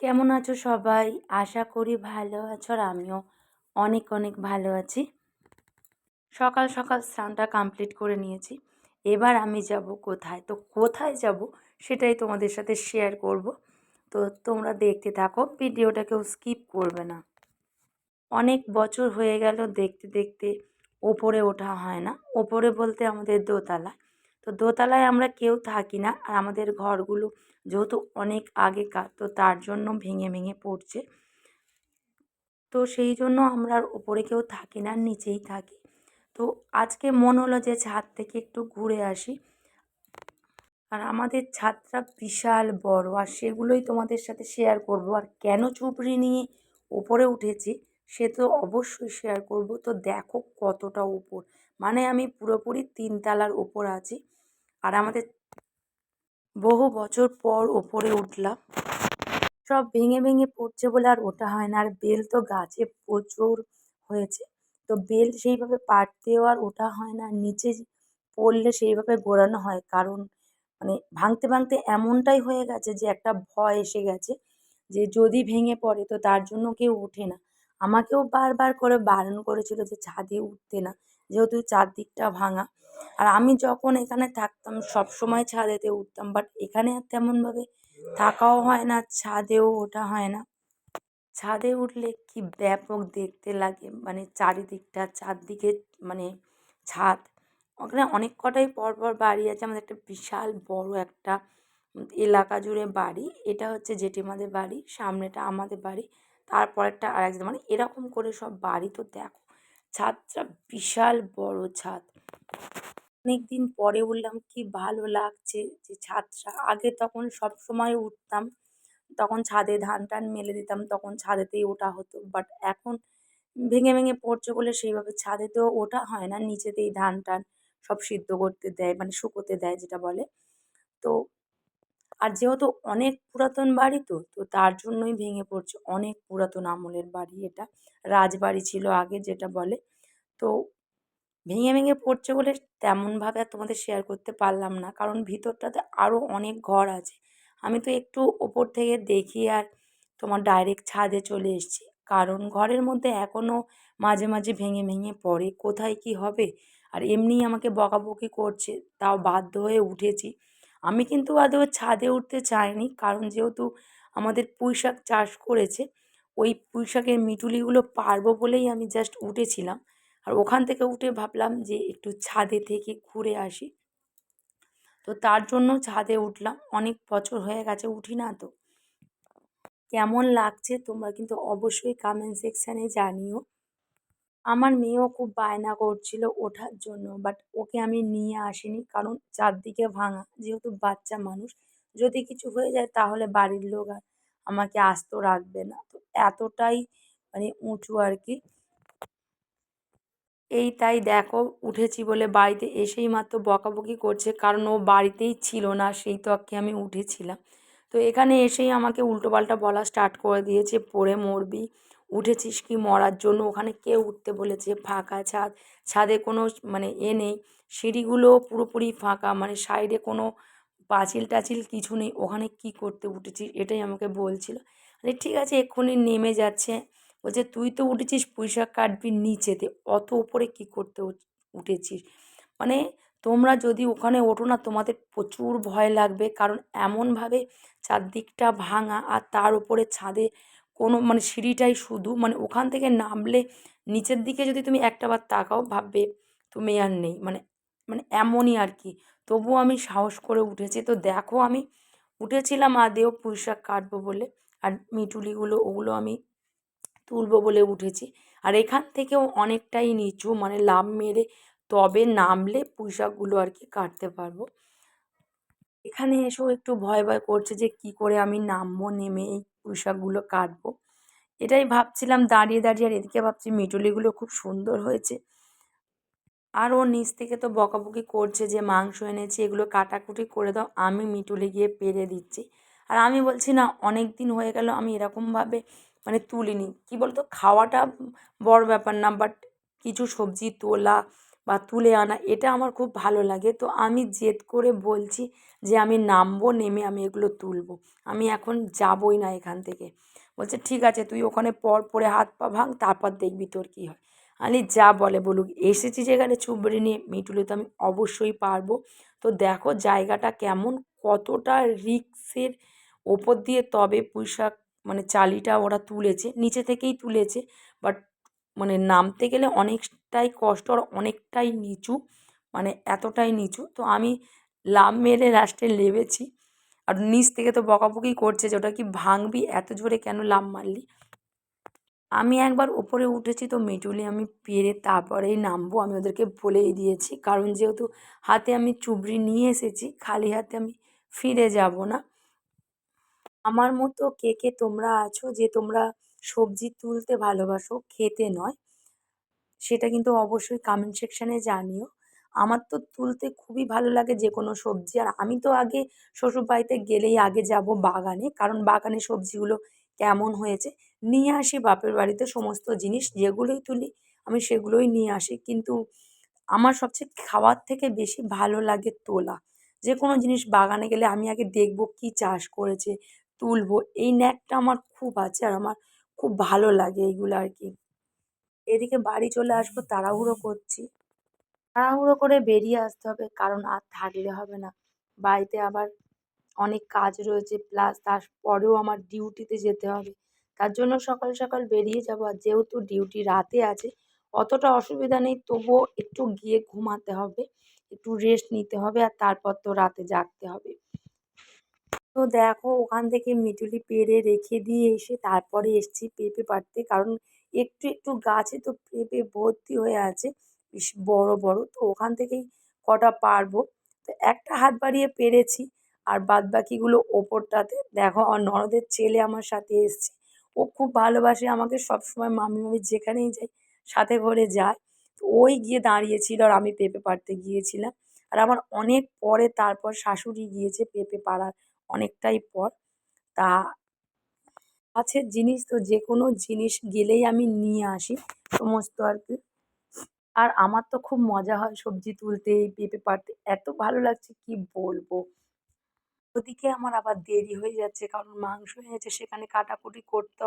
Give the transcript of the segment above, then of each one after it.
কেমন আছো সবাই? আশা করি ভালো আছো আর আমিও অনেক অনেক ভালো আছি। সকাল সকাল স্নানটা কমপ্লিট করে নিয়েছি। এবার আমি যাব কোথায়? তো কোথায় যাব সেটাই তোমাদের সাথে শেয়ার করব। তো তোমরা দেখতে থাকো, ভিডিওটা কেউ স্কিপ করবে না। অনেক বছর হয়ে গেল দেখতে দেখতে ওপরে ওঠা হয় না। ওপরে বলতে আমাদের দোতলা তো দোতলায় আমরা কেউ থাকি না। আর আমাদের ঘরগুলো যেহেতু অনেক আগেকার, তো তার জন্য ভেঙে ভেঙে পড়ছে। তো সেই জন্য আমরা আর ওপরে কেউ থাকি না নিচেই থাকি। তো আজকে মন হলো যে ছাদ থেকে একটু ঘুরে আসি। আর আমাদের ছাদটা বিশাল বড়, আর সেগুলোই তোমাদের সাথে শেয়ার করব। আর কেন চুপড়ি নিয়ে ওপরে উঠেছি, সে তো অবশ্যই শেয়ার করব। তো দেখো কতটা উপর মানে আমি পুরোপুরি তিনতলার ওপর আছি। আর আমাদের বহু বছর পর ওপরে উঠলাম। সব ভেঙে ভেঙে পড়ছে বলে আর ওটা হয় না। আর বেল তো গাছে প্রচুর হয়েছে। তো বেল সেইভাবে পাড়তেও আর ওটা হয় না। নিচে পড়লে সেইভাবে গোড়ানো হয়। কারণ মানে ভাঙতে ভাঙতে এমনটাই হয়ে গেছে যে একটা ভয় এসে গেছে যে যদি ভেঙে পড়ে তো তার জন্য কেউ ওঠে না। আমাকেও বারবার করে বারণ করেছিল যে ছাদে উঠতে না। যেহেতু চারদিকটা ভাঙা আর আমি যখন এখানে থাকতাম সব সময় ছাদেতে উঠতাম বাট এখানে আর তেমনভাবে থাকাও হয় না, ছাদেও ওঠা হয় না। ছাদে উঠলে কি ব্যাপক দেখতে লাগে মানে চারিদিকটা, চারদিকে মানে ছাদ। ওখানে অনেক কটাই পরপর বাড়ি আছে, আমাদের একটা বিশাল বড় একটা এলাকা জুড়ে বাড়ি। এটা হচ্ছে জেঠিমাদের বাড়ি, সামনেটা আমাদের বাড়ি তারপরেরটা আর একজন মানে এরকম করে সব বাড়ি। তো দেখো, ছাদটা বিশাল বড় ছাদ। অনেক দিন পরে উঠলাম কি ভালো লাগছে যে ছাদটা। আগে তখন সব সময় উঠতাম, তখন ছাদে ধান টান মেলে দিতাম, তখন ছাদেতেই ওঠা হতো। বাট এখন ভেঙে ভেঙে পড়ছে বলে সেইভাবে ছাদেতেও ওঠা হয় না, নিচেতেই ধান টান সব সিদ্ধ করতে দেয় মানে শুকোতে দেয় যেটা বলে। তো আর যেহেতু অনেক পুরাতন বাড়ি তো তো তার জন্যই ভেঙে পড়ছে। অনেক পুরাতন আমলের বাড়ি এটা। রাজবাড়ি ছিল আগে যেটা বলে। তো ভেঙে ভেঙে পড়ছে বলে তেমনভাবে আর তোমাদের শেয়ার করতে পারলাম না। কারণ ভিতরটাতে আরও অনেক ঘর আছে। আমি তো একটু ওপর থেকে দেখি আর তোমার ডাইরেক্ট ছাদে চলে এসেছি। কারণ ঘরের মধ্যে এখনও মাঝে মাঝে ভেঙে ভেঙে পড়ে। কোথায় কি হবে? আর এমনিই আমাকে বকাবকি করছে, তাও বাধ্য হয়ে উঠেছি। আমি কিন্তু আদৌ ছাদে উঠতে চাইনি। কারণ যেহেতু আমাদের পুঁই শাক চাষ করেছে, ওই পুঁইশাকের মিটুলিগুলো পারব বলেই আমি জাস্ট উঠেছিলাম। আর ওখান থেকে উঠে ভাবলাম যে একটু ছাদে থেকে ঘুরে আসি। তো তার জন্য ছাদে উঠলাম। অনেক বছর হয়ে গেছে উঠি না তো। কেমন লাগছে তোমরা কিন্তু অবশ্যই কামেন্ট সেকশানে জানিও। আমার মেয়েও খুব বায়না করছিল ওঠার জন্য বাট ওকে আমি নিয়ে আসিনি কারণ চারদিকে ভাঙা। যেহেতু বাচ্চা মানুষ, যদি কিছু হয়ে যায় তাহলে বাড়ির লোক আর আমাকে আস্ত রাখবে না। তো এতটাই মানে উঁচু আর কি। এই তাই দেখো, উঠেছি বলে বাড়িতে এসেই মাত্র বকাবকি করছে, কারণ ও বাড়িতেই ছিল না, সেই তককে আমি উঠেছিলাম। তো এখানে এসেই আমাকে উল্টোপাল্টা বলা স্টার্ট করে দিয়েছে, পড়ে মরবি। উঠেছিস কি মরার জন্য? ওখানে কে উঠতে বলেছে, ফাঁকা ছাদ, ছাদে কোনো মানে এ নেই। সিঁড়িগুলো পুরোপুরি ফাঁকা মানে সাইডে কোনো পাঁচিল টাচিল কিছু নেই। ওখানে কি করতে উঠেছিস? এটাই আমাকে বলছিল। আরে ঠিক আছে, এক্ষুনি নেমে যাচ্ছে। বলছে তুই তো উঠেছিস পুঁইশাক কাটবি নিচেতে, অত উপরে কী করতে উঠেছিস? মানে তোমরা যদি ওখানে ওঠো না, তোমাদের প্রচুর ভয় লাগবে। কারণ এমনভাবে চারদিকটা ভাঙা আর তার উপরে ছাদে কোনো মানে সিঁড়িটাই শুধু মানে ওখান থেকে নামলে নিচের দিকে যদি তুমি একটাবার তাকাও, ভাববে তুমি আর নেই। মানে মানে এমনই আর কি। তবুও আমি সাহস করে উঠেছি। তো দেখো আমি উঠেছিলাম, আদেও পুঁইশাক কাটবো বলে। আর মিটুলিগুলো, ওগুলো আমি তুলবো বলে উঠেছি। আর এখান থেকেও অনেকটাই নিচু মানে লাভ মেরে তবে নামলে পুঁইশাকগুলো আর কি কাটতে পারব। এখানে এসেও একটু ভয় ভয় করছে যে কি করে আমি নামবো, নেমে এই পুঁইশাকগুলো কাটবো। এটাই ভাবছিলাম, দাঁড়িয়ে দাঁড়িয়ে আর এদিকে ভাবছি মিটুলিগুলো খুব সুন্দর হয়েছে। আর ও নিচ থেকে তো বকাবকি করছে যে মাংস এনেছি, এগুলো কাটাকুটি করে দাও, আমি মিটুলি গিয়ে পেরে দিচ্ছি। আর আমি বলছি না অনেক দিন হয়ে গেল, আমি এরকমভাবে মানে তুলিনি। কী বলতো? খাওয়াটা বড় ব্যাপার না বাট কিছু সবজি তোলা বা তুলে আনা, এটা আমার খুব ভালো লাগে। তো আমি জেদ করে বলছি যে আমি নামবো, নেমে আমি এগুলো তুলবো। আমি এখন যাবই না এখান থেকে। বলছে, ঠিক আছে, তুই ওখানে পর পরে হাত পা ভাঙ, তারপর দেখবি তোর কী হয়। আমি যা বলে বলুক, এসেছি যেখানে চুবড়ি নিয়ে মিটুলে তো আমি অবশ্যই পারব। তো দেখো জায়গাটা কেমন, কতটা রিক্সের ওপর দিয়ে তবে পুঁইশাক মানে চালিটা ওরা তুলেছে, নিচে থেকেই তুলেছে। বাট মানে নামতে গেলে অনেকটাই কষ্ট আর অনেকটাই নিচু মানে এতটাই নিচু। তো আমি লাভ মেরে লাস্টে নেমেছি আর নিচ থেকে তো বকাবকি করছে যে, ওটা কি ভাঙবি? এত জোরে কেন লাভ মারলি? আমি একবার ওপরে উঠেছি তো মেটুলি আমি পেরে তারপরেই নামবো। আমি ওদেরকে বলেই দিয়েছি। কারণ যেহেতু হাতে আমি চুবড়ি নিয়ে এসেছি, খালি হাতে আমি ফিরে যাব না। আমার মতো কে কে তোমরা আছো যে তোমরা সবজি তুলতে ভালোবাসো খেতে নয়, সেটা কিন্তু অবশ্যই কমেন্ট সেকশানে জানিও। আমার তো তুলতে খুবই ভালো লাগে যে কোনো সবজি। আর আমি তো আগে শ্বশুরবাড়িতে গেলেই আগে যাব বাগানে, কারণ বাগানে সবজিগুলো কেমন হয়েছে, নিয়ে আসি বাপের বাড়িতে সমস্ত জিনিস, যেগুলোই তুলি আমি সেগুলোই নিয়ে আসি। কিন্তু আমার সবচেয়ে খাওয়ার থেকে বেশি ভালো লাগে তোলা। যে কোনো জিনিস বাগানে গেলে আমি আগে দেখব কী চাষ করেছে তুলবো। এই ন্যাকটা আমার খুব আছে আর আমার খুব ভালো লাগে এইগুলো আর কি। এদিকে বাড়ি চলে আসব, তাড়াহুড়ো করছি। তাড়াহুড়ো করে বেরিয়ে আসতে হবে, কারণ আর থাকলে হবে না। বাড়িতে আবার অনেক কাজ রয়েছে, প্লাস তারপরেও আমার ডিউটিতে যেতে হবে। তার জন্য সকাল সকাল বেরিয়ে যাব, আর যেহেতু ডিউটি রাতে আছে, অতটা অসুবিধা নেই, তবুও একটু গিয়ে ঘুমাতে হবে, একটু রেস্ট নিতে হবে, আর তারপর তো রাতে জাগতে হবে। তো দেখো ওখান থেকে মিটুলি পেড়ে রেখে দিয়ে এসে তারপরে এসছি পেঁপে পাড়তে কারণ একটু একটু গাছে তো পেঁপে ভর্তি হয়ে আছে, বেশ বড় বড়। তো ওখান থেকেই কটা পারব। তো একটা হাত বাড়িয়ে পেরেছি, আর বাদ বাকিগুলো ওপরটাতে। দেখো আমার ননদের ছেলে আমার সাথে এসছে। ও খুব ভালোবাসে আমাকে সবসময় মামি মামি যেখানেই যাই, সাথে করে যায়। তো ওই গিয়ে দাঁড়িয়েছিল আর আমি পেঁপে পাড়তে গিয়েছিলাম। আর আমার অনেক পরে তারপর শাশুড়ি গিয়েছে পেঁপে পাড়ার। অনেকটাই পর। তা আছে জিনিস তো যে কোনো জিনিস গেলেই আমি নিয়ে আসি সমস্ত আর কি। আর আমার তো খুব মজা হয় সবজি তুলতে পেঁপে পাড়তে। এত ভালো লাগছে কি বলব? ওদিকে আমার আবার দেরি হয়ে যাচ্ছে কারণ মাংস এনেছে সেখানে কাটাকুটি করতে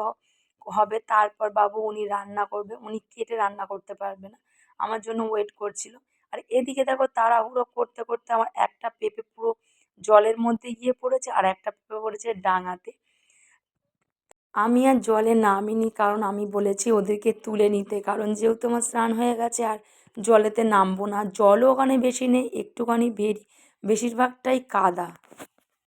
হবে। তারপর বাবু উনি রান্না করবে, উনি কেটে রান্না করতে পারবে না। আমার জন্য ওয়েট করছিল। আর এদিকে দেখো তাড়াহুড়ো করতে করতে আমার একটা পেঁপে পুরো জলের মধ্যে গিয়ে পড়েছে আর একটা পেঁপে পড়েছে ডাঙাতে। আমি আর জলে নামিনি কারণ আমি বলেছি ওদেরকে তুলে নিতে কারণ যেহেতু আমার স্নান হয়ে গেছে আর জলেতে নামবো না, জলও ওখানে বেশি নেই, একটুখানি ভেরি বেশিরভাগটাই কাদা।